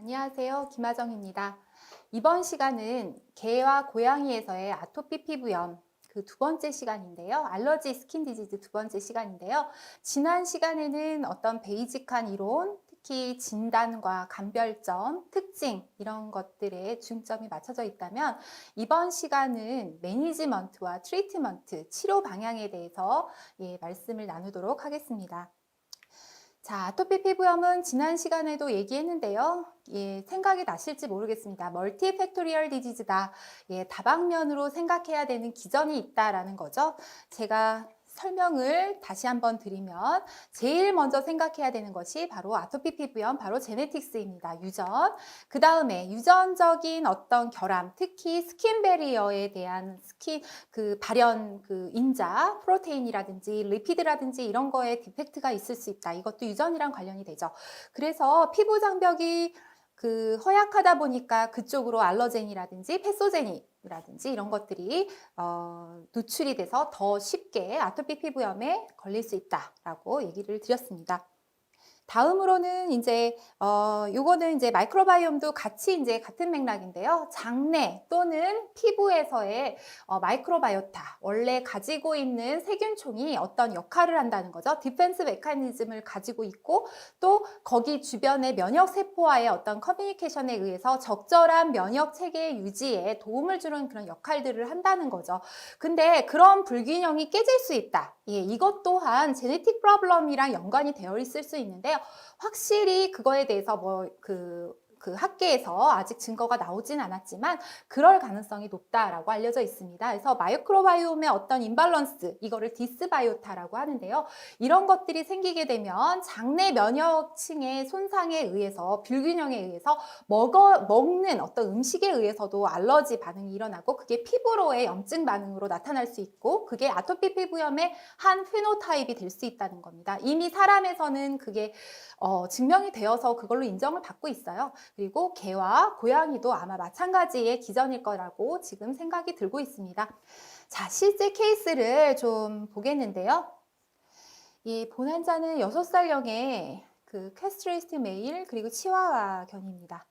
안녕하세요. 김하정입니다. 이번 시간은 개와 고양이에서의 아토피 피부염 그 두 번째 시간인데요. 알러지 스킨 디지즈 두 번째 시간인데요. 지난 시간에는 어떤 베이직한 이론, 특히 진단과 감별점, 특징 이런 것들에 중점이 맞춰져 있다면 이번 시간은 매니지먼트와 트리트먼트, 치료 방향에 대해서 예, 말씀을 나누도록 하겠습니다. 자, 아토피 피부염은 지난 시간에도 얘기했는데요. 예, 생각이 나실지 모르겠습니다. 멀티 팩토리얼 디지즈다. 예, 다방면으로 생각해야 되는 기전이 있다라는 거죠. 제가 설명을 다시 한번 드리면 제일 먼저 생각해야 되는 것이 바로 아토피 피부염, 바로 제네틱스입니다. 유전. 그 다음에 유전적인 어떤 결함, 특히 스킨 베리어에 대한 스킨 그 발현 그 인자, 프로테인이라든지 리피드라든지 이런 거에 디펙트가 있을 수 있다. 이것도 유전이랑 관련이 되죠. 그래서 피부 장벽이 그 허약하다 보니까 그쪽으로 알러젠이라든지 패소젠이라든지 이런 것들이 어, 노출이 돼서 더 쉽게 아토피 피부염에 걸릴 수 있다라고 얘기를 드렸습니다. 다음으로는 이제 어 요거는 이제 마이크로바이옴도 같이 이제 같은 맥락인데요. 장내 또는 피부에서의 어, 마이크로바이오타 원래 가지고 있는 세균총이 어떤 역할을 한다는 거죠. 디펜스 메커니즘을 가지고 있고 또 거기 주변의 면역 세포와의 어떤 커뮤니케이션에 의해서 적절한 면역 체계 유지에 도움을 주는 그런 역할들을 한다는 거죠. 근데 그런 불균형이 깨질 수 있다. 예, 이것 또한 제네틱 프로블럼이랑 연관이 되어 있을 수 있는데요. 확실히 그거에 대해서 뭐 그 그 학계에서 아직 증거가 나오진 않았지만 그럴 가능성이 높다라고 알려져 있습니다. 그래서 마이크로바이옴의 어떤 임발런스 이거를 디스바이오타라고 하는데요. 이런 것들이 생기게 되면 장내 면역층의 손상에 의해서 불균형에 의해서 먹어 먹는 어떤 음식에 의해서도 알러지 반응이 일어나고 그게 피부로의 염증 반응으로 나타날 수 있고 그게 아토피 피부염의 한 페노타입이 될 수 있다는 겁니다. 이미 사람에서는 그게 어, 증명이 되어서 그걸로 인정을 받고 있어요. 그리고 개와 고양이도 아마 마찬가지의 기전일 거라고 지금 생각이 들고 있습니다. 자, 실제 케이스를 좀 보겠는데요. 이 본환자는 6살령의 그 캐스트레이스트 메일 그리고 치와와 견입니다.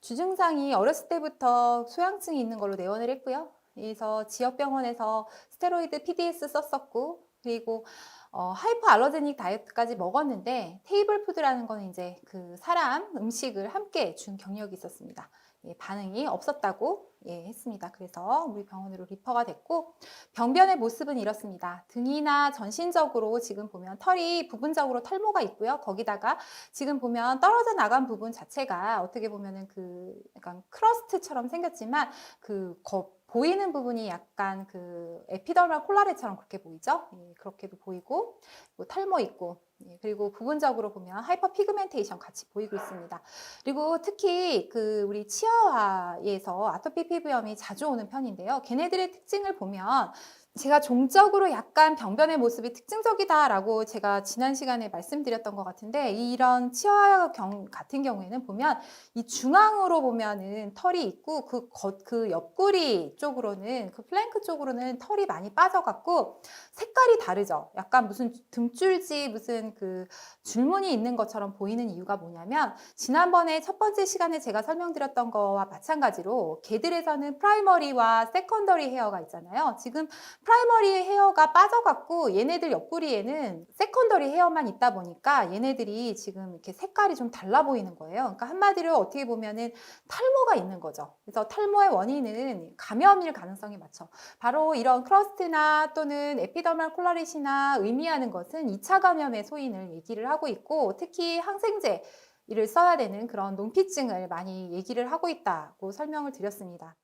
주증상이 어렸을 때부터 소양증이 있는 걸로 내원을 했고요. 그래서 지역병원에서 스테로이드 PDS 썼었고 그리고 어, 하이퍼 알러제닉 다이어트까지 먹었는데 테이블 푸드라는 거는 이제 그 사람 음식을 함께 준 경력이 있었습니다. 예, 반응이 없었다고 예, 했습니다. 그래서 우리 병원으로 리퍼가 됐고 병변의 모습은 이렇습니다. 등이나 전신적으로 지금 보면 털이 부분적으로 털모가 있고요. 거기다가 지금 보면 떨어져 나간 부분 자체가 어떻게 보면은 그 약간 크러스트처럼 생겼지만 그 거, 보이는 부분이 약간 그 에피더멀 콜라레처럼 그렇게 보이죠? 예, 그렇게도 보이고 뭐 탈모 있고 예, 그리고 부분적으로 보면 하이퍼 피그멘테이션 같이 보이고 있습니다. 그리고 특히 그 우리 치아와에서 아토피 피부염이 자주 오는 편인데요. 걔네들의 특징을 보면 제가 종적으로 약간 병변의 모습이 특징적이다라고 제가 지난 시간에 말씀드렸던 것 같은데 이런 치아 경 같은 경우에는 보면 이 중앙으로 보면은 털이 있고 그, 겉, 그 옆구리 쪽으로는 그 플랭크 쪽으로는 털이 많이 빠져갖고 색깔이 다르죠. 약간 무슨 등줄지 무슨 그 줄무늬 있는 것처럼 보이는 이유가 뭐냐면 지난번에 첫 번째 시간에 제가 설명드렸던 거와 마찬가지로 개들에서는 프라이머리와 세컨더리 헤어가 있잖아요. 지금 프라이머리 헤어가 빠져갖고 얘네들 옆구리에는 세컨더리 헤어만 있다 보니까 얘네들이 지금 이렇게 색깔이 좀 달라 보이는 거예요. 그러니까 한마디로 어떻게 보면은 탈모가 있는 거죠. 그래서 탈모의 원인은 감염일 가능성이 많죠. 바로 이런 크러스트나 또는 에피더멀 콜라릿이나 의미하는 것은 2차 감염의 소인을 얘기를 하고 있고 특히 항생제 이를 써야 되는 그런 농피증을 많이 얘기를 하고 있다고 설명을 드렸습니다.